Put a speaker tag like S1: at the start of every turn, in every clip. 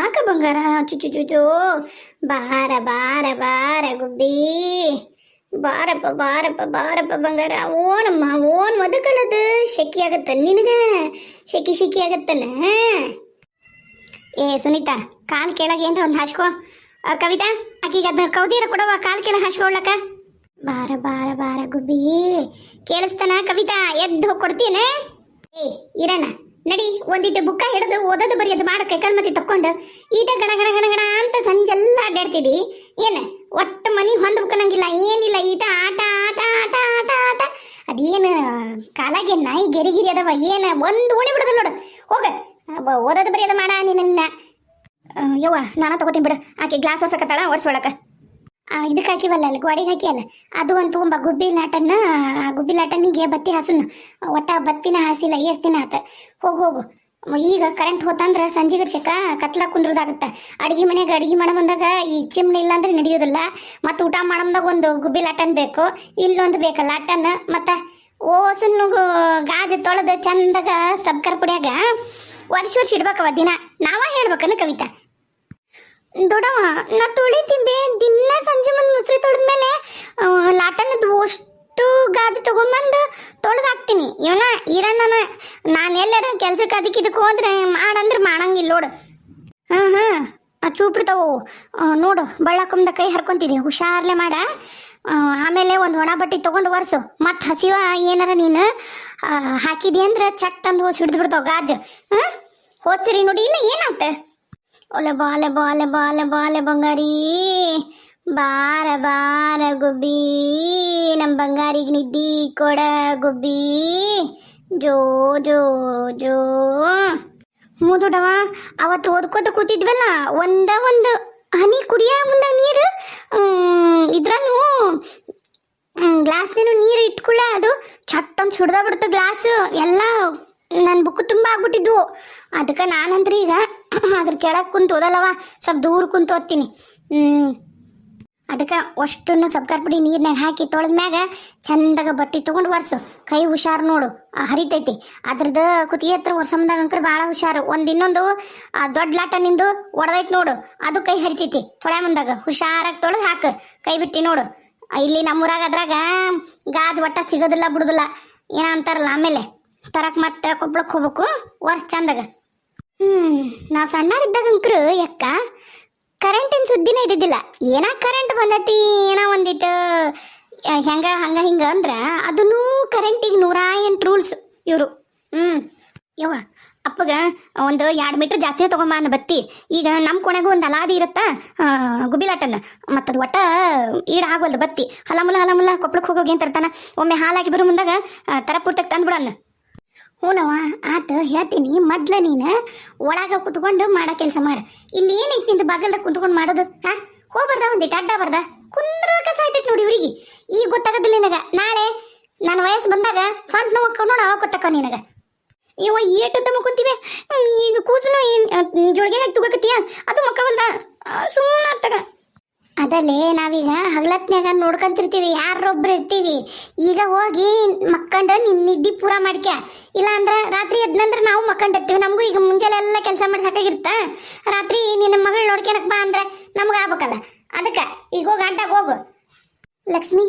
S1: ಯಾಕ ಬಂಗಾರ. ಚುಚು ಚುಚು ಬಾರ ಬಾರ ಬಾರ ಗುಬ್ಬಿ. ಬಾರಪ್ಪ ಬಾರಪ್ಪ ಬಾರಪ್ಪ ಬಂಗಾರ. ಓನಮ್ಮ, ಓನ್ ಮದಕಲದ. ಶೆಕಿ ಆಗತ್ತ ನಿನಗ? ಶೆಕಿ ಶೆಕಿ ಆಗತ್ತನ? ಏ, ಸುನೀತಾ, ಕಾಲ್ ಕೇಳಾಗ ಏನ್ರ ಒಂದು ಹಾಸ್ಕೋ ಕವಿತಾ, ಆಕಿಗೆ ಅದ ಕೌದಿರ ಕೊಡವ ಕಾಲ್ ಕೇಳ ಹಾಸ್ಕೊಳ್ಲಕ್ಕ ಬಾರ ಬಾರ ಬಾರ ಗುಬ್ಬಿ. ಕೇಳಿಸ್ತಾನ ಕವಿತಾ? ಎದ್ದು ಕೊಡ್ತೀನ ಏ, ಇರಣ್ಣ. ನಡಿ, ಒಂದಿಟ್ಟು ಬುಕ್ಕ ಹಿಡಿದು ಓದೋದು ಬರೆಯೋದು ಮಾಡ, ಕೈಕಾಲ್ ಮತ್ತೆ ತಕ್ಕೊಂಡು. ಈಟ ಗಣ ಗಣ ಗಣ ಗಣ ಅಂತ ಸಂಜೆಲ್ಲ ಅಡ್ಡಾಡ್ತಿದ್ದಿ ಏನು? ಒಟ್ಟು ಮನಿ ಹೊಂದ್ಬೇಕನ್ನಂಗಿಲ್ಲ ಏನಿಲ್ಲ, ಈಟ ಆಟ ಆಟ ಆಟ ಆಟ ಆಟ. ಅದೇನು, ಕಾಲಾಗೆ ನಾಯಿ ಗೆರಿ ಗಿರಿ ಅದಾವ, ಏನ? ಒಂದು ಓಣಿ ಬಿಡೋದಿಲ್ಲ ನೋಡು. ಹೋಗ. ಓದೋದು ಬರೆಯೋದು ಮಾಡ ನಿನ್ನ. ಯವ್ವ, ನಾನು ತಗೋತೀನಿ ಬಿಡು. ಆಕೆ ಗ್ಲಾಸ್ ಒರ್ಸಕತ್ತಾಳ ಒರ್ಸೊಳಕ ಇದಕ್ಕೆ ಹಾಕಿವಲ್ಲ, ಅಲ್ಲಿ ಗೋಡೆಗೆ ಹಾಕಿಯಲ್ಲ? ಅದು ಒಂದು ತುಂಬ ಗುಬ್ಬಿ ಲಾಟನ್ನ ಗುಬ್ಬಿ ಲಾಟನಿಗೆ ಬತ್ತಿ ಹಾಸುನ್. ಒಟ್ಟ ಬತ್ತಿನ ಹಾಸಿಲ್ಲ ಏಸ್ತಿನ ದಿನ ಆತ. ಹೋಗು ಹೋಗು. ಈಗ ಕರೆಂಟ್ ಹೋತಂದ್ರೆ ಸಂಜೆ ಗಡ್ಸಕ ಕತ್ಲ ಕುಂದ್ರದಾಗತ್ತೆ. ಅಡುಗೆ ಮನೆಗೆ ಅಡುಗೆ ಮಾಡ ಬಂದಾಗ ಈ ಚಿಮ್ನಿ ಇಲ್ಲ ಅಂದ್ರೆ ನಡೆಯೋದಿಲ್ಲ. ಮತ್ತು ಊಟ ಮಾಡಂದಾಗ ಒಂದು ಗುಬ್ಬಿ ಲಾಟನ್ ಬೇಕು, ಇಲ್ಲೊಂದು ಬೇಕು ಲಾಟನ್. ಮತ್ತು ಓಸನ್ನು ಗಾಜು ತೊಳೆದು ಚಂದಾಗ ಸಬ್ಕರ್ ಪುಡಿಯಾಗ ವರ್ಷ ವರ್ಷ ಇಡ್ಬೇಕವ ದಿನ. ನಾವ ಹೇಳ್ಬೇಕನ್ನ ಕವಿತಾ. ದೊಡವ ನಾ ತೊಳಿತೀನಿ ತಿಂಬೆ ದಿನ ಸಂಜೆ ಮುಂದೆ ಮುಸ್ರಿ ತೊಳೆದ್ಮೇಲೆ ಲಾಟನದು ಅಷ್ಟು ಗಾಜು ತಗೊಂಬಂದು ತೊಳೆದು ಹಾಕ್ತೀನಿ ಇವನ ಇರಣ್ಣನ ನಾನು ಎಲ್ಲರ ಕೆಲ್ಸಕ್ಕೆ ಅದಕ್ಕೆ ಇದಕ್ಕೆ ಹೋದ್ರೆ ಮಾಡಂದ್ರೆ ಮಾಡಂಗಿಲ್ಲ ನೋಡು. ಹಾಂ ಹಾಂ. ಚೂಪಿರ್ತಾವು ನೋಡು ಬಳ್ಳಾಕಂದ ಕೈ ಹರ್ಕೊಂತೀನಿ ಹುಷಾರ್ಲೆ ಮಾಡ. ಆಮೇಲೆ ಒಂದು ಒಣ ಬಟ್ಟೆ ತೊಗೊಂಡು ಒರೆಸು. ಮತ್ತು ಹಸಿವ ಏನಾರ ನೀನು ಹಾಕಿದಿ ಅಂದ್ರೆ ಚಟ್ ಅಂದು ಹೋಗಿ ಹಿಡಿದು ಬಿಡ್ತಾವ ಗಾಜು. ಹಾಂ? ಹೋದ್ಸರಿ ನೋಡಿ, ಇಲ್ಲ ಏನಾಗ್ತ? ಒಲೆ ಬಾಲೆ ಬಾಲೆ ಬಾಲೆ ಬಾಲೆ ಬಂಗಾರಿ ಬಾರ ಬಾರ ಗುಬ್ಬಿ ನಮ್ಮ ಬಂಗಾರಿಗೆ ನಿದ್ದಿ ಕೊಡ ಗುಬ್ಬಿ ಜೋ ಜೋ ಜೋ ಹ್ಞೂ ಅವತ್ತು ಓದ್ಕೋತ ಕೂತಿದ್ವಲ್ಲ, ಒಂದ, ಒಂದು ಹನಿ ಕುಡಿಯ ಮುಂದ ನೀರು ಇದ್ರನು ಗ್ಲಾಸ್ನೇನು ನೀರು ಇಟ್ಕೊಳ್ಳೆ ಅದು ಚಟ್ಟ ಒಂದು ಬಿಡ್ತು ಗ್ಲಾಸ್. ಎಲ್ಲ ನನ್ನ ಬುಕ್ ತುಂಬ ಆಗ್ಬಿಟ್ಟಿದ್ವು. ಅದಕ್ಕೆ ನಾನಂದ್ರೆ ಈಗ ಅದ್ರ ಕೆಳಗೆ ಕುಂತು ಓದಲ್ಲವ? ಸ್ವಲ್ಪ ದೂರ ಕುಂತು ಓದ್ತೀನಿ. ಅದಕ್ಕೆ ಅಷ್ಟನ್ನು ಸಬ್ಕಾರ್ ಪುಡಿ ನೀರ್ನಾಗ ಹಾಕಿ ತೊಳೆದ್ಮ್ಯಾಗ ಚಂದಾಗ ಬಟ್ಟೆ ತೊಗೊಂಡು ಒರ್ಸು. ಕೈ ಹುಷಾರು ನೋಡು. ಹರಿತೈತಿ. ಅದ್ರದ್ದು ಕುತ್ತಿಗೆ ಹತ್ರ ಒರ್ಸಮ್ದಾಗ ಅಂಕರ್ ಭಾಳ ಹುಷಾರು. ಒಂದು ಇನ್ನೊಂದು ದೊಡ್ಡ ಲಾಟ ನಿಂದು ಒಡೆದೈತಿ ನೋಡು. ಅದು ಕೈ ಹರಿತೈತಿ. ತೊಳೆ ಮುಂದಾಗ. ಹುಷಾರಾಗಿ ತೊಳೆದು ಹಾಕು. ಕೈ ಬಿಟ್ಟು ನೋಡು. ಇಲ್ಲಿ ನಮ್ಮೂರಾಗ ಅದ್ರಾಗ ಗಾಜ್ ಒಟ್ಟ ಸಿಗೋದಿಲ್ಲ, ಬಿಡುದಿಲ್ಲ. ಏನ ಅಂತಾರಲ್ಲ ಆಮೇಲೆ. ತರಕ್ ಮತ್ತೆ ಕೊಬ್ಬಳಕ್ಕೆ ಹೋಗ್ಬೇಕು. ವರ್ಷ ಚಂದಾಗ. ಹ್ಮ್ ನಾ ಸಣ್ಣರಿದ್ದಾಗ ಅಂಕ್ರ ಯಕ್ಕ ಕರೆಂಟಿನ ಸುದ್ದಿನೇ ಇದ್ದಿದ್ದಿಲ್ಲ. ಏನ ಕರೆಂಟ್ ಬಂದೈತಿ, ಏನೋ ಒಂದಿಟ್ಟು ಹೆಂಗ, ಹಂಗ, ಹಿಂಗ ಅಂದ್ರ ಅದನ್ನು ಕರೆಂಟಿಗೆ ನೂರ ಎಂಟು ರೂಲ್ಸ್ ಇವರು. ಹ್ಮ್, ಯವ್ವ, ಅಪ್ಪಗ ಒಂದು ಎರಡು ಮೀಟರ್ ಜಾಸ್ತಿ ತಗೊಂಬ ಅಂದ ಬತ್ತಿ. ಈಗ ನಮ್ಮ ಕೊನೆಗೂ ಒಂದು ಅಲಾದಿ ಇರತ್ತ ಗುಬಿಲಾಟನ ಮತ್ತದು ಒಟ್ಟ ಈಡ ಆಗೋಲ್ದು ಬತ್ತಿ. ಹಲಮುಲ ಹಲಮುಲ ಕೊಪ್ಪಳಕ್ಕೆ ಹೋಗೋಗಿ ಅಂತ ತರ್ತಾನ ಒಮ್ಮೆ ಹಾಲಾಕಿ ಬರೋ ಮುಂದಾಗ ತರಪುರ್ತಕ್ಕೆ ತರ ಪೂರ್ತಕ್ಕೆ ತಂದ್ಬಿಡನ್ನ ಹ್ಞೂನವ್ವ ಆತ ಹೇಳ್ತೀನಿ, ಮೊದ್ಲ ನೀನು ಒಳಗೆ ಕುತ್ಕೊಂಡು ಮಾಡೋ ಕೆಲಸ ಮಾಡ. ಇಲ್ಲಿ ಏನೈತಿ ನಿಂದು ಬಾಗಲ್ದಾಗ ಕುತ್ಕೊಂಡು ಮಾಡೋದು, ಹಾ? ಹೋಗ್ಬಾರ್ದ ಒಂದಿಟ್ಟು ಅಡ್ಡ ಬಾರ್ದ? ಕಸ ಆಯ್ತೈತಿ ನೋಡಿ ಹುಡುಗಿ. ಈಗ ಗೊತ್ತಾಗೋದಿಲ್ಲ ನಿನಗ. ನಾಳೆ ನನ್ನ ವಯಸ್ಸು ಬಂದಾಗ ಸ್ವಂತ ನೋವು ನೋಡ, ಅವಾಗ ಗೊತ್ತಾಕ ನಿನಗ. ಇವ ಏಟದ ಮುಕ್ಕೊಂತೀವಿ ಈಗ ಕೂಸನು ಏನ್ ಜೋಳಿಗೆ ಹಾಕಿ ತುಗಕತ್ತೀಯ? ಅದು ಮಕ್ಕವಲ್ದ ಸುಮ್ಮನೆ ಅತ್ತಗ ಅದಲ್ಲೇ ನಾವೀಗ ಹಗಲತ್ನ್ಯಾಗ ನೋಡ್ಕೊಂತಿರ್ತೀವಿ ಯಾರೊಬ್ರು ಇರ್ತೀವಿ. ಈಗ ಹೋಗಿ ಮಕ್ಕಂಡ ನಿನ್ನ ನಿದ್ದಿ ಪೂರ ಮಾಡ್ಕ್ಯ. ಇಲ್ಲ ಅಂದ್ರೆ ರಾತ್ರಿ ಎದ್ನಂದ್ರೆ ನಾವು ಮಕ್ಕಂಡಿರ್ತೀವಿ ನಮಗೂ ಈಗ ಮುಂಜಾನೆ ಎಲ್ಲ ಕೆಲಸ ಮಾಡಿ ರಾತ್ರಿ ನಿನ್ನ ಮಗಳು ನೋಡ್ಕೊಳಕ್ ಬಾ ಅಂದ್ರೆ ನಮ್ಗೆ ಆಗ್ಬೇಕಲ್ಲ. ಅದಕ್ಕೆ ಈಗ ಹೋಗಿ ಅಡ್ಡಾಗ ಹೋಗು. ಲಕ್ಷ್ಮಿ,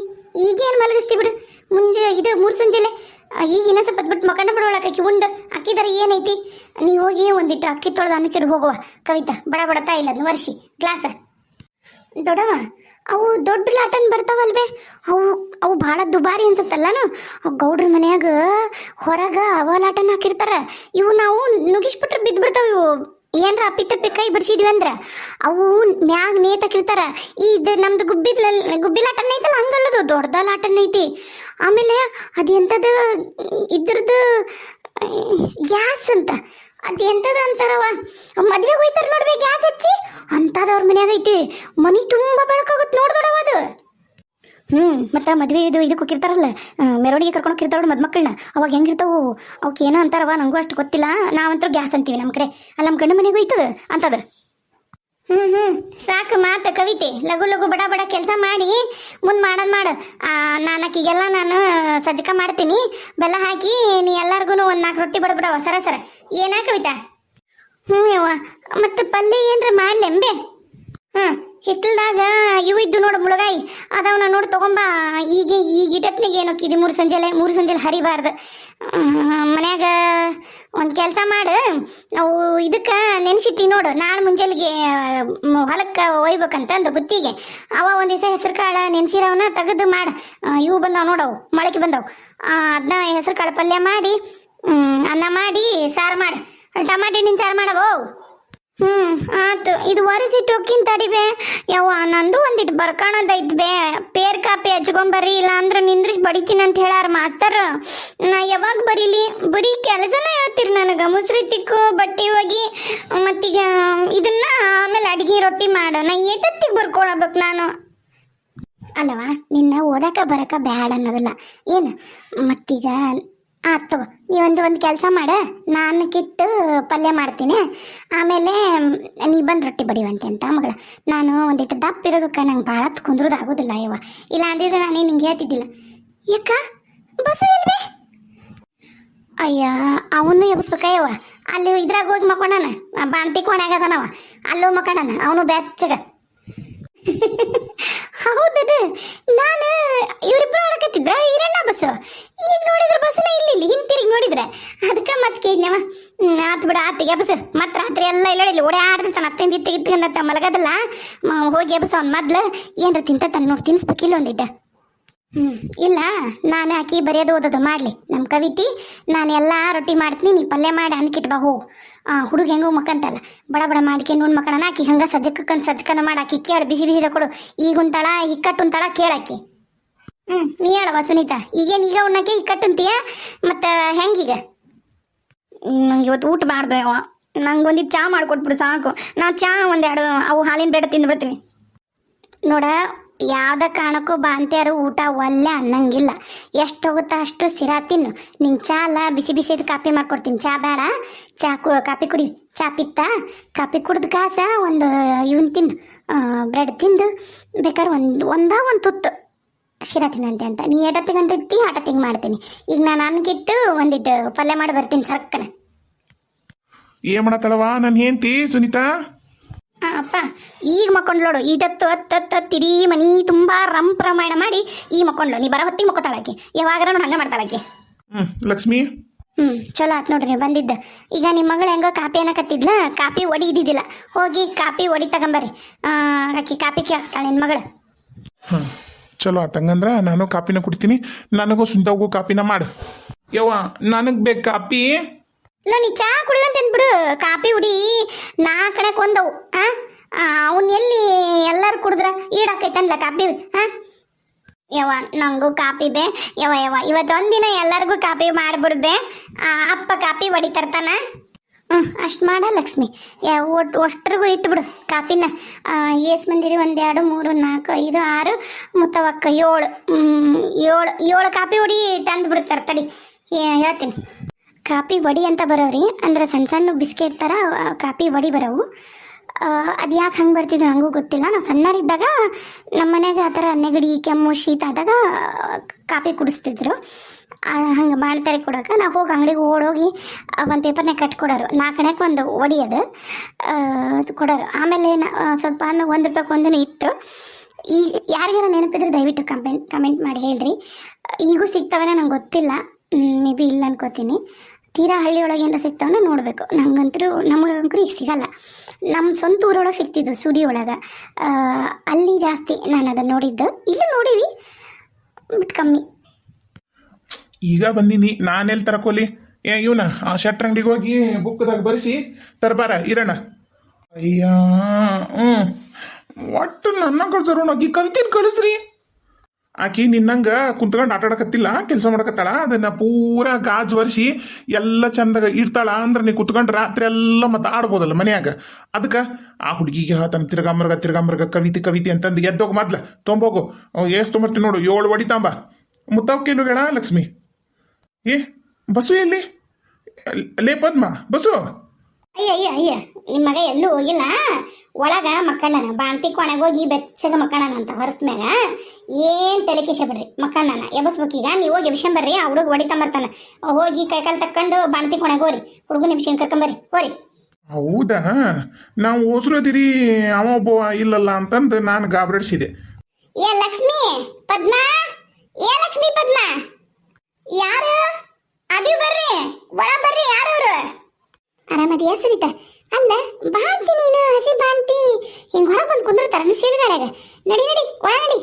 S1: ಈಗೇನು ಮಲಗಿಸ್ತಿ ಬಿಡು. ಮುಂಜೆ ಇದು ಮೂರು ಸಂಜೆಲೆ ಈಗ ಇನ್ನೂ ಸ್ವಲ್ಪ ಬಿಟ್ಟು ಮಕ್ಕಂಡ ಬಿಡೋಳಕ್ಕೆ ಅಕ್ಕಿ ಉಂಡು ಅಕ್ಕಿದಾರ ಏನೈತಿ? ನೀವು ಹೋಗಿ ಒಂದಿಟ್ಟು ಅಕ್ಕಿ ತೊಳೆದು ಅನ್ನಕ್ಕೆ ಹೋಗುವ. ಕವಿತಾ, ಬಡ ಬಡ ತಾಯಿಲ್ಲ ವರ್ಷಿ ಗ್ಲಾಸ. ದೊಡವ ಅವು ದೊಡ್ಡ ಲಾಟನ್ ಬರ್ತಾವಲ್ವೇ? ಅವು ಅವು ಭಾಳ ದುಬಾರಿ ಅನ್ಸತ್ತಲ್ಲನು? ಅವು ಗೌಡ್ರ ಮನ್ಯಾಗ ಹೊರಗ ಅವ ಲಾಟನ್ ಹಾಕಿರ್ತಾರ. ಇವು ನಾವು ನುಗಿಸ್ಬಿಟ್ರೆ ಬಿದ್ದು ಬಿಡ್ತಾವ ಇವು. ಏನ್ರ ಅಪ್ಪಿ ತಪ್ಪಿ ಕೈ ಬಿಡಿಸಿದ್ವಿ ಅಂದ್ರ? ಅವು ಮ್ಯಾಗ ನೇತಾಕಿರ್ತಾರ ಇದು ನಮ್ದು ಗುಬ್ಬಿದ ಗುಬ್ಬಿ ಲಾಟನ್ ಐತಲ್ಲ, ಹಂಗಲ್ಲದು. ದೊಡ್ಡದ ಲಾಟನ್ ಐತಿ. ಆಮೇಲೆ ಅದು ಎಂಥದ ಇದ್ರದ್ದು ಗ್ಯಾಸ್ ಅಂತ. ಅದು ಎಂಥದ ಅಂತಾರವ ಮದ್ವೆಗೆ ಹೋಯ್ತಾರ ನೋಡ್ಬೇಕು ಗ್ಯಾಸ್ ಹಚ್ಚಿ? ಅಂತದವ್ರ ಮನ್ಯಾಗ ಐತಿ. ಮನಿ ತುಂಬಾ ಬೆಳಕಾಗುತ್ತೆ ನೋಡ್ದೊಡವ ಅದು. ಹ್ಞೂ ಮತ್ತು ಮದ್ವೆ ಇದು ಇದಕ್ಕೆ ಹೋಗಿರ್ತಾರಲ್ಲ ಮೆರವಣಿಗೆ ಕರ್ಕೊಂಡು ಹೋಗಿರ್ತಾರ ಮದ್ಮಕ್ಳನ್ನ. ಅವಾಗ ಹೆಂಗಿರ್ತಾವು ಅವಕ್ಕೆ ಏನೋ ಅಂತಾರವ ನಂಗೂ ಅಷ್ಟು ಗೊತ್ತಿಲ್ಲ. ನಾವಂತೂ ಗ್ಯಾಸ್ ಅಂತೀವಿ ನಮ್ಮ ಕಡೆ. ಅಲ್ಲಿ ನಮ್ಮ ಗಂಡ ಮನೆಗೂ ಐತದ ಅಂತದ ಹ್ಮ್ ಹ್ಮ್. ಸಾಕು ಮಾತು ಕವಿತೆ. ಲಘು ಲಘು ಬಡ ಬಡ ಕೆಲಸ ಮಾಡಿ, ಮುಂದೆ ಮಾಡೋದು ಮಾಡು. ನಾನು ನಾನು ಸಜ್ಜಕ ಮಾಡ್ತೀನಿ. ಬೆಲ್ಲ ಹಾಕಿ ನೀ ಎಲ್ಲಾರ್ಗು ಒಂದು ನಾಲ್ಕು ರೊಟ್ಟಿ ಬಡಬಿಡವ ಸರ ಸರ. ಏನಾ ಕವಿತಾ? ಹ್ಞೂ ಯವ್ವ. ಮತ್ತೆ ಪಲ್ಯ ಏನ್ರ ಮಾಡ್ಲೆಂಬೆ? ಹ್ಞೂ ಹಿತ್ತಲ್ದಾಗ ಇವು ಇದ್ದು ನೋಡು ಮುಳುಗಾಯಿ. ಅದವನ್ನ ನೋಡಿ ತಗೊಂಬಾ. ಈಗ ಈಗ ಇಟತ್ನಿಗೆ ಏನೋ ಕಿದಿ ಮೂರು ಸಂಜೆಲೆ ಮೂರು ಸಂಜೆಲೆ ಹರಿಬಾರ್ದು. ಮನ್ಯಾಗ ಒಂದು ಕೆಲಸ ಮಾಡು. ನಾವು ಇದಕ್ಕೆ ನೆನ್ಸಿಟ್ಟಿ ನೋಡು. ನಾಳೆ ಮುಂಜಾನೆಗೆ ಹೊಲಕ್ಕೆ ಒಯ್ಬೇಕಂತಂದು ಬುತ್ತಿಗೆ. ಅವ ಒಂದು ದಿವಸ ಹೆಸರು ಕಾಳು ನೆನ್ಸಿರವನ್ನ ತೆಗೆದು ಮಾಡು. ಇವು ಬಂದವು ನೋಡವು ಮೊಳಕೆ ಬಂದವು. ಅದನ್ನ ಹೆಸರು ಕಾಳು ಪಲ್ಯ ಮಾಡಿ ಅನ್ನ ಮಾಡಿ, ಸಾರು ಮಾಡು. ಟಮಾಟಿ ಹಣ್ಣಿನ ಸಾರು ಮಾಡವೋ? ಹ್ಮ್, ಆತು. ಇದು ಒರೆಸಿಟ್ಟು ಹೋಗ್ಕಿನ್ ತಡಿಬೆ. ಯವ್ವ, ನಂದು ಒಂದಿಟ್ಟು ಬರ್ಕಣದ ಬೇ ಪೇರ್ ಕಾಪಿ ಹಚ್ಕೊಂಬರ್ರಿ ಇಲ್ಲ ಅಂದ್ರೆ ನಿಂದ್ರಿಸಿ ಬಡಿತೀನಿ ಅಂತ ಹೇಳಾರ ಮಾಸ್ತರ್. ನಾ ಯಾವಾಗ ಬರೀಲಿ? ಬರೀ ಕೆಲಸನ ಹೇಳ್ತೀರಿ ನನಗೆ. ಮುಸ್ರಿ ತಿಕ್ಕು, ಬಟ್ಟೆ ಹೋಗಿ ಮತ್ತೀಗ ಇದನ್ನ ಆಮೇಲೆ ಅಡಿಗೆ ರೊಟ್ಟಿ ಮಾಡು. ನಾ ಏಟತ್ತಿಗೆ ಬರ್ಕೊಳಬೇಕು ನಾನು. ಅಲ್ಲವಾ ನಿನ್ನ ಓದಕ ಬರಕ ಬ್ಯಾಡ ಅನ್ನೋದಿಲ್ಲ. ಏನು? ಮತ್ತೀಗ ಆತ್ ತಗೋ ನೀವೊಂದು ಒಂದು ಕೆಲಸ ಮಾಡ, ನಾನು ಕಿಟ್ಟು ಪಲ್ಯ ಮಾಡ್ತೀನಿ. ಆಮೇಲೆ, ನೀ ಬಂದು ರೊಟ್ಟಿ ಬಡಿವಂತೆ ಅಂತ ಮಗಳ. ನಾನು ಒಂದಿಟ್ಟು ದಪ್ಪ ಇರೋದಕ್ಕೆ ನಂಗೆ ಭಾಳ ಕುಂದ್ರದು ಆಗೋದಿಲ್ಲ ಯವ್ವ. ಇಲ್ಲ ಅಂದಿದ್ರೆ ನಾನೇ ನಿಂಗೆ ಹೇಳ್ತಿದ್ದಿಲ್ಲ. ಯಾಕ? ಬಸ್ಸು ಇಲ್ವೇ ಅಯ್ಯ, ಅವನು ಎಬ್ಸ್ಬೇಕಯ್ಯವ ಅಲ್ಲಿ ಇದ್ರಾಗ ಹೋಗಿ ಬಾಂತಿ ಬಾಣ್ತಿ ಆಗದನವ ಅಲ್ಲೂ ಮಕ್ಕೊಂಡನ? ಅವನು ಬೆಚ್ಚಗ. ಹೌದದು. ನಾನು ಇರಲ್ಲ ಈರಣ್ಣ ಬಸ್ಸು. ಈಗ ನೋಡಿದ್ರೆ ಬಸ್ಸನ್ನ ಇಲ್ಲಿ. ಹಿಂತಿರುಗಿ ನೋಡಿದ್ರೆ. ಅದಕ್ಕೆ ಮತ್ತೆ ಕೇಳಿದ್ನವ ಆತ್ ಬಿಡ, ಆತ್ ಎಬ್ಸು ಮತ್ತೆ ರಾತ್ರಿ ಎಲ್ಲ ಇಲ್ಲ ಇಲ್ಲಿ ಓಡೇ ಆಡ್ದಿರ್ತಾನ ಅತ್ತಿಂದ ಇತ್ತು ಇತ್ತು ಮಲಗದಲ್ಲ. ಹೋಗಿ ಎಬ್ಸ ಅವ್ನು ಮೊದ್ಲು. ಏನ್ರ ತಿಂತ ತನ್ನ ನೋಡಿ ತಿನ್ಸ್ಬೇಕಿಲ್ಲ ಒಂದಿಟ್ಟ. ಹ್ಮ್, ಇಲ್ಲ. ನಾನು ಆಕಿ ಬರೆಯೋದು, ಓದೋದು ಮಾಡಲಿ. ನಮ್ಮ ಕವಿತಿ, ನಾನು ಎಲ್ಲ ರೊಟ್ಟಿ ಮಾಡ್ತೀನಿ, ನೀ ಪಲ್ಯ ಮಾಡಿ ಅನ್ಕಿಟ್ ಬಾ ಹೋಗು ಹುಡುಗ ಹೆಂಗೋ ಮಕ್ಕಂತಲ್ಲ ಬಡ ಬಡ ಮಾಡ್ಕೊಂಡು ನೋಡ್ ಮಕ್ಕಳನ್ನ ಆಕಿ ಹಂಗೆ ಸಜ್ಜಕ್ಕನ್ ಸಜ್ಜಕನ ಮಾಡಿ. ಆಕಿ ಕೇಳು, ಬಿಸಿ ಬಿಸಿದ ಕೊಡು. ಈಗ ಉಂತಾಳ ಹಿಕ್ಕಟ್ಟು ಉಂತಾಳ ಕೇಳಾಕಿ ಹ್ಞೂ ನೀ ಹೇಳವ ಸುನೀತಾ ಈಗೇನು ಈಗ ಉಣ್ಣಕ್ಕೆ ಈಗ ಕಟ್ಟಂತೀಯ? ಮತ್ತು ಹೆಂಗೀಗ ನಂಗೆ ಇವತ್ತು ಊಟ ಮಾಡ್ಬೇವ ನಂಗೆ ಚಹಾ ಚಾ ಮಾಡಿಕೊಟ್ಬಿಡು ಸಾಕು. ನಾ ಚಹಾ ಒಂದೆರಡು, ಅವು ಹಾಲಿನ ಬ್ರೆಡ್ ತಿಂದ್ಬಿಡ್ತೀನಿ ನೋಡ, ಯಾವ್ದ ಕಾರಣಕ್ಕೂ ಬಾಂತಿಯಾರು ಊಟ ಒಲ್ಲೆ ಅನ್ನಂಗಿಲ್ಲ. ಎಷ್ಟು ಹೋಗುತ್ತಾ ಅಷ್ಟು ಸಿರಾ ತಿನ್ನು. ನಿಂಗೆ ಚಾ ಅಲ್ಲ, ಬಿಸಿ ಬಿಸಿದು ಕಾಪಿ ಮಾಡ್ಕೊಡ್ತೀನಿ. ಚಾ ಬೇಡ. ಚಾ ಕು ಕಾಪಿ ಕುಡಿ. ಚಾ ಪಿತ್ತ. ಕಾಪಿ ಕುಡ್ದು ಕಾಸ ಒಂದು, ಇವನ್ ತಿನ್ನು ಬ್ರೆಡ್ ತಿಂದು, ಬೇಕಾದ್ರೆ ಒಂದು, ಒಂದ ಒಂದು ತುತ್ತು. ಶಿರಾ ತಿನ್ನಂತೆ ಅಂತ. ನೀ ಎಟತ್ತಿಗೆ ಅಂತ ಇರ್ತಿ ತಿಂಗ್ ಮಾಡ್ತೀನಿ. ಈಗ ನಾನು ಅನ್ಕಿಟ್ಟು ಒಂದಿಟ್ಟು ಪಲ್ಯ ಮಾಡಿ ಬರ್ತೀನಿ ಸರ್ಕನ.
S2: ಏನ್ ಮಾಡತ್ತಳವ ನನ್ನ ಹೆಂಡತಿ ಸುನೀತಾ?
S1: ಅಪ್ಪ ಈಗ ಮಕ್ಕೊಂಡ್ ನೋಡು. ಈಟತ್ತು ಹತ್ತು ಹತ್ತು ಹತ್ತಿರಿ ಮನಿ ತುಂಬಾ ರಂ ಪ್ರಮಾಣ ಮಾಡಿ ಈ ಮಕ್ಕೊಂಡ್ಲು ನೀ ಬರೋ ಹೊತ್ತಿಗೆ ಮಕ್ಕೋತಾಳಾಕಿ ಯಾವಾಗ ನೋಡಿ ಹಂಗೆ ಮಾಡ್ತಾಳಕ್ಕೆ
S2: ಹ್ಮ್ ಲಕ್ಷ್ಮಿ?
S1: ಹ್ಮ್ ಚಲೋ ಆತ್ ನೋಡ್ರಿ ನೀವು ಬಂದಿದ್ದ. ಈಗ ನಿಮ್ಮ ಮಗಳು ಹೆಂಗೋ ಕಾಪಿ ಅನ್ನಕತ್ತಿದ್ಲ ಕಾಪಿ ಒಡಿ ಇದ್ದಿದ್ದಿಲ್ಲ. ಹೋಗಿ ಕಾಪಿ ಒಡಿ ತಗೊಂಬರ್ರಿ. ಆಕಿ ಕಾಪಿ ಕೇಳ್ತಾಳೆ ನಿನ್ನ ಮಗಳು.
S2: ಚಲೋ ಆತಂಗಂದ್ರ ನಾನು ಕಾಪಿನ ಕುಡಿತೀನಿ. ನನಗೂ ಸುಂದಗೂ ಕಾಪಿನ ಮಾಡು. ಯವ್ವ, ನನಗ್ ಬೇಕು ಕಾಪಿ?
S1: ಇಲ್ಲ, ನೀ ಚಾ ಕುಡಿಯುವಂತ ಬಿಡು ಕಾಪಿ ಹುಡಿ ನಾ ಕಡೆ ಕೊಂದವು ಅವನ್ ಎಲ್ಲಿ ಎಲ್ಲಾರು ಕುಡಿದ್ರ? ಈಡಾಕೈತನ್ಲ ಕಾಪಿ. ಹಾ ಯವ್ವ, ನಂಗೂ ಕಾಪಿ ಬೇ. ಯವ್ವ ಯವ್ವ ಇವತ್ತೊಂದಿನ ಎಲ್ಲರಿಗೂ ಕಾಪಿ ಮಾಡ್ಬಿಡ್ಬೆ ಅಪ್ಪ ಕಾಪಿ ಹೊಡಿ ತರ್ತಾನ ಹ್ಞೂ ಅಷ್ಟು ಮಾಡ ಲಕ್ಷ್ಮಿ. ಒಟ್ಟು ಅಷ್ಟ್ರಿಗೂ ಇಟ್ಬಿಡು. ಕಾಪಿನ ಏಸ್ ಮಂದಿರಿ ಒಂದೆರಡು, ಮೂರು, ನಾಲ್ಕು, ಐದು, ಆರು, ಮುತ್ತವಕ್ಕ ಏಳು. ಏಳು ಏಳು ಕಾಪಿ ಹೊಡಿ ತಂದು ಬಿಡ್ತಾರೆ ತಡಿ. ಹೇಳ್ತೀನಿ. ಕಾಪಿ ವಡಿ ಅಂತ ಬರೋರಿ ಅಂದ್ರೆ ಸಣ್ಣ ಸಣ್ಣ ಬಿಸ್ಕೆಟ್ ಥರ ಕಾಪಿ ವಡಿ ಬರೋವು. ಅದು ಯಾಕೆ ಹಂಗೆ ಬರ್ತಿದ್ರು ನನಗೂ ಗೊತ್ತಿಲ್ಲ. ನಾವು ಸಣ್ಣರಿದ್ದಾಗ ನಮ್ಮ ಮನೆಗೆ ಆ ಥರ ನೆಗಡಿ, ಕೆಮ್ಮು, ಶೀತ ಆದಾಗ ಕಾಪಿ ಕುಡಿಸ್ತಿದ್ರು. ಹಂಗೆ ಮಾಡ್ತಾರೆ ಕೊಡೋಕೆ. ನಾವು ಹೋಗಿ ಅಂಗಡಿಗೆ ಓಡೋಗಿ ಒಂದು ಪೇಪರ್ನಾಗ ಕಟ್ಕೊಡೋರು. ನಾಲ್ಕನೇಕ್ಕೆ ಒಂದು ಒಡಿ ಅದು. ಆ, ಅದು ಕೊಡೋರು. ಆಮೇಲೆ ಸ್ವಲ್ಪ ಒಂದು ರೂಪಾಯಿಗೆ ಒಂದೂ ಇತ್ತು. ಈ ಯಾರಿಗಾರ ನೆನಪಿದ್ರೆ ದಯವಿಟ್ಟು ಕಮೆಂಟ್ ಕಮೆಂಟ್ ಮಾಡಿ ಹೇಳ್ರಿ. ಈಗೂ ಸಿಗ್ತಾವೇನೋ ನಂಗೆ ಗೊತ್ತಿಲ್ಲ. ಮೇ ಬಿ ಇಲ್ಲ ಅನ್ಕೋತೀನಿ. ತೀರಾ ಹಳ್ಳಿಯೊಳಗೆ ಏನಾರ ಸಿಗ್ತಾವನ್ನ ನೋಡಬೇಕು. ನಂಗಂತರೂ ನಮ್ಮೂರಾಗಂತೂ ಈಗ ಸಿಗಲ್ಲ. ನಮ್ಮ ಸ್ವಂತ ಊರೊಳಗೆ ಸಿಗ್ತಿದ್ದು ಸುಡಿ ಒಳಗೆ. ಅಲ್ಲಿ ಜಾಸ್ತಿ ನಾನು ಅದನ್ನು ನೋಡಿದ್ದು. ಇಲ್ಲೂ ನೋಡೀವಿ. ಬಟ್ ಕಮ್ಮಿ.
S2: ಈಗ ಬಂದೀನಿ. ನಾನೆಲ್ಲಿ ತರಕೋಲಿ ಏ, ಇವನ, ಆ ಶಟ್ರ್ ಅಂಗಡಿಗೆ ಹೋಗಿ ಬುಕ್ದಾಗ ಬರೆಸಿ, ತರಬಾರ, ಇರೋಣ. ಅಯ್ಯ ಹ್ಞೂ ಒಟ್ಟು ನನ್ನ ಕಳ್ಸೋರು ಆಕಿ ಕಲ್ತೀನಿ ಕಳಿಸ್ರಿ. ಆಕಿ ನಿನ್ನಂಗ ಕುಂತ್ಕೊಂಡು ಆಟ ಆಡಕತ್ತಿಲ್ಲ, ಕೆಲಸ ಮಾಡಕತ್ತಾಳ, ಅದನ್ನ ಪೂರಾ ಗಾಜ್ ಒರೆಸಿ ಎಲ್ಲ ಚಂದಾಗ ಇಡ್ತಾಳ ಅಂದ್ರೆ ನೀ ಕುತ್ಕೊಂಡು ರಾತ್ರಿ ಎಲ್ಲ ಮತ್ತೆ ಆಡ್ಬೋದಲ್ಲ ಮನ್ಯಾಗ. ಅದಕ್ಕೆ ಆ ಹುಡುಗಿಗೆ ಹೇಳ್ತಾನೆ ತಿರ್ಗಾಮರ್ಗ ತಿರ್ಗಾಮರ್ಗ ಕವಿತೆ ಕವಿತೆ ಅಂತಂದು ಎದ್ದೋಗ ಮೊದ್ಲ. ತೊಂಬೋಗು. ಎಷ್ಟು ತೊಂಬರ್ತೀನಿ ನೋಡು, ಏಳು ಹೊಡಿತಾಂಬ ಮುತ್ತಾವ್ ಕೇಳುಗೇಳ ಲಕ್ಷ್ಮಿ. ಏ ಬಸ್ಸು ಎಲ್ಲಿ? ಲೇ ಪದ್ಮ ಬಸ್ಸು
S1: ಅಯ್ಯ ಅಯ್ಯ ಅಯ್ಯ ನಿಮ್ಮ ಮಗ ಎಲ್ಲೂ ಹೋಗಿಲ್ಲ? ಒಳಗ ಮಕ್ಕಣ್ಣನ ಬಾಂತಿ ಕೊನೆಗೆ ಹೋಗಿ ಬೆಚ್ಚಗ ಮಕ್ಕಣ್ಣನ ಅಂತ ಹೊರಸ್ಮ್ಯಾಗ ಏನ್ ತಲೆ ಕಿಶ ಬಿಡ್ರಿ ಮಕ್ಕಣ್ಣನ? ಈಗ ನೀವು ಹೋಗಿ ಎಬ್ಸಂಬರ್ರಿ ಆ ಹುಡುಗ ಹೊಡಿತಂಬರ್ತಾನ ಹೋಗಿ ಕೈಕಾಲು ತಕ್ಕೊಂಡು ಬಾಂತಿ ಕೊನೆಗೆ ಹುಡುಗ ಹುಡುಗನ ಎಬ್ಸ್ಕೊಂಡ್ ಕರ್ಕೊಂಬರ್ರಿ ಹೋರಿ.
S2: ಹೌದಾ? ನಾವು ಓಸ್ರೋದಿರಿ ಅವ ಒಬ್ಬ ಇಲ್ಲಲ್ಲ ಅಂತಂದು ನಾನು ಗಾಬರಿಸಿದೆ
S1: ಏ ಲಕ್ಷ್ಮಿ ಪದ್ಮ ಏ ಲಕ್ಷ್ಮಿ ಪದ್ಮ. ಯಾರು? ಅದೇ ಬರ್ರಿ. ಒಳ ಬರ್ರಿ, ಯಾರವ್ರು? ಆರಾಮದಿಯಾ ಸುನೀತಾ? ಅಲ್ಲ ಬಾಂತಿ ನೀನು, ಹಸಿ ಬಾಂತಿ ಹಿಂಗ್ ಹೊರಗೆ ಬಂದು ಕುಂದಿರ್ತಾರ ಸೀಡ್ಗಾಡ್ಯಾಗ ನಡಿ ನಡಿ ಒಳ ನಡಿ.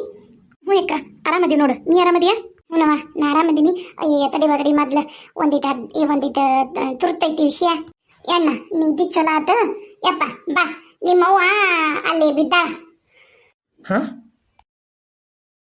S1: ಹ್ಞೂ ಅಕ್ಕ ನೋಡು. ನೀ ಆರಾಮದಿಯಾ? ಹ್ಞೂನವ ನಾ ಆರಾಮದೀನಿ. ಅಯ್ಯ ತಡಿ ಬಗಡಿ ಮೊದ್ಲು. ಒಂದಿಟ ಒಂದಿಟ ತುರ್ತೈತಿ ವಿಷಯ. ಎಣ್ಣ, ನೀ ಇದ್ದಿ ಚಲೋ ಆತು. ಯಪ್ಪ, ಬಾ. ನಿಮ್ಮವ್ವ ಅಲ್ಲಿ ಬಿದ್ದಾಳ
S2: ಹಾಂ?